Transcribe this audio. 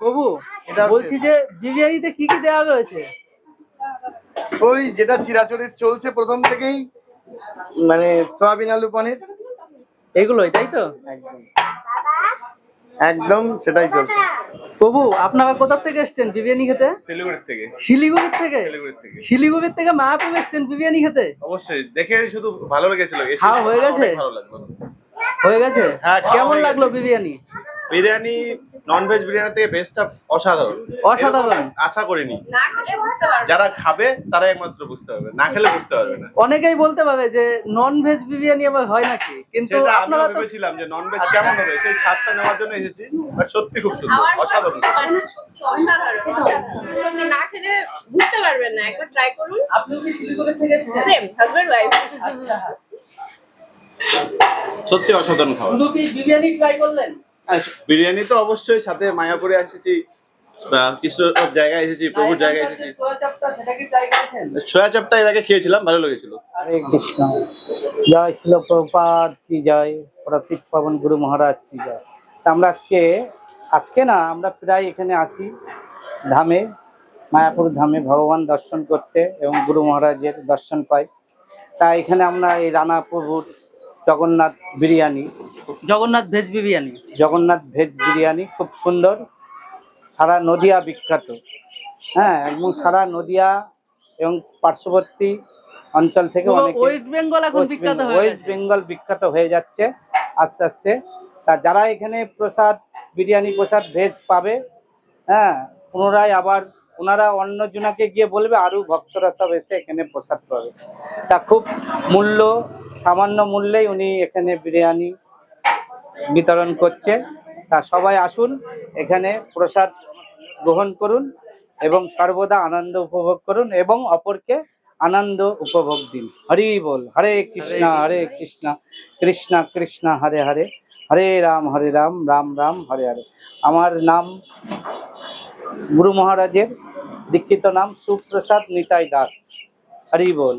প্রভু এটা বলছি যে বিরিয়ানিতে কি কি দেওয়া রয়েছে? ওই যেটা চিরাচরিত চলছে প্রথম থেকেই মানে সয়াবিন আলু পনির। এগুলোই তাই তো? একদম। একদম সেটাই চলছে। প্রভু আপনারা কোথা থেকে এসছেন বিরিয়ানি খেতে? শিলিগুড়ির থেকে। শিলিগুড়ির থেকে? শিলিগুড়ির থেকে। মায়াপুর এসছেন বিরিয়ানি খেতে? অবশ্যই দেখে শুধু ভালো লেগেছিল এসে হয়ে গেছে? ভালো লাগল। হয়ে গেছে? হ্যাঁ, কেমন লাগল বিরিয়ানি? বিরিয়ানি নন ভেজ বিরিয়ানি থেকে বেস্টটা অসাধারণ। অসাধারণ। আশা করিনি। না খেলে বুঝতে পারবে। যারা খাবে তারা একমাত্র বুঝতে পারবে। না খেলে বুঝতে পারবে না। অনেকেই বলতে পারবে যে নন ভেজ বিরিয়ানি আবার হয় নাকি? কিন্তু আপনারা তো ভেবেছিলাম যে নন ভেজ কেমন হবে? সেই স্বাদটা নেওয়ার জন্য এসেছি। বাট সত্যি খুব সুন্দর অসাধারণ। বুঝতে পারবেন, সত্যি অসাধারণ অসাধারণ। সত্যি না খেলে বুঝতে পারবেন না একবার ট্রাই করুন। আপনি কি শিলিগুড়ি থেকে এসেছেন? সেম হাজবেন্ড ওয়াইফ আচ্ছা। সত্যি অসাধারণ খাবার। শুধু কি বিরিয়ানি ট্রাই করলেন? আর বিরিয়ানি তো অবশ্যই সাথে মায়াপুরে এসেছি কিছু জায়গায় এসেছি প্রভুর জায়গায় এসেছি। ছোয়া চাপটা এর আগে খেয়েছিলাম ভালো লেগেছিল। হরে কৃষ্ণ। জয় শিল প্রপাত কি জয় প্রতীক পাবন গুরু মহারাজ কি জয়। আমরা আজকে আজকে না আমরা প্রায় এখানে আসি ধামে মায়াপুর ধামে ভগবান দর্শন করতে এবং গুরু মহারাজের দর্শন পাই। তাই এখানে আমরা এই রানাপুর জগন্নাথ বিরিয়ানি জগন্নাথ ভেজ বিরিয়ানি। জগন্নাথ ভেজ বিরিয়ানি খুব সুন্দর সারা নদিয়া বিখ্যাত। হ্যাঁ এবং সারা নদিয়া এবং পার্শ্ববর্তী অঞ্চল থেকে অনেকে ওয়েস্ট বেঙ্গল এখন বিখ্যাত হয়ে ওয়েস্ট বেঙ্গল বিখ্যাত হয়ে যাচ্ছে আস্তে আস্তে। তা যারা এখানে প্রসাদ বিরিয়ানি প্রসাদ ভেজ পাবে হ্যাঁ পুনরায় আবার ওনারা অন্য জনাকে গিয়ে বলবে আরও ভক্তরা সব এসে এখানে প্রসাদ পাবে। তা খুব মূল্য সামান্য মূল্যেই উনি এখানে বিরিয়ানি বিতরণ করছে। তা সবাই আসুন এখানে প্রসাদ গ্রহণ করুন এবং সর্বদা আনন্দ উপভোগ করুন এবং অপরকে আনন্দ উপভোগ দিন। হরি বল হরে কৃষ্ণ হরে কৃষ্ণ কৃষ্ণ কৃষ্ণ হরে হরে হরে রাম হরে রাম রাম রাম হরে হরে। আমার নাম গুরু মহারাজের দীক্ষিত নাম সুপ্রসাদ নিতাই দাস। হরি বল।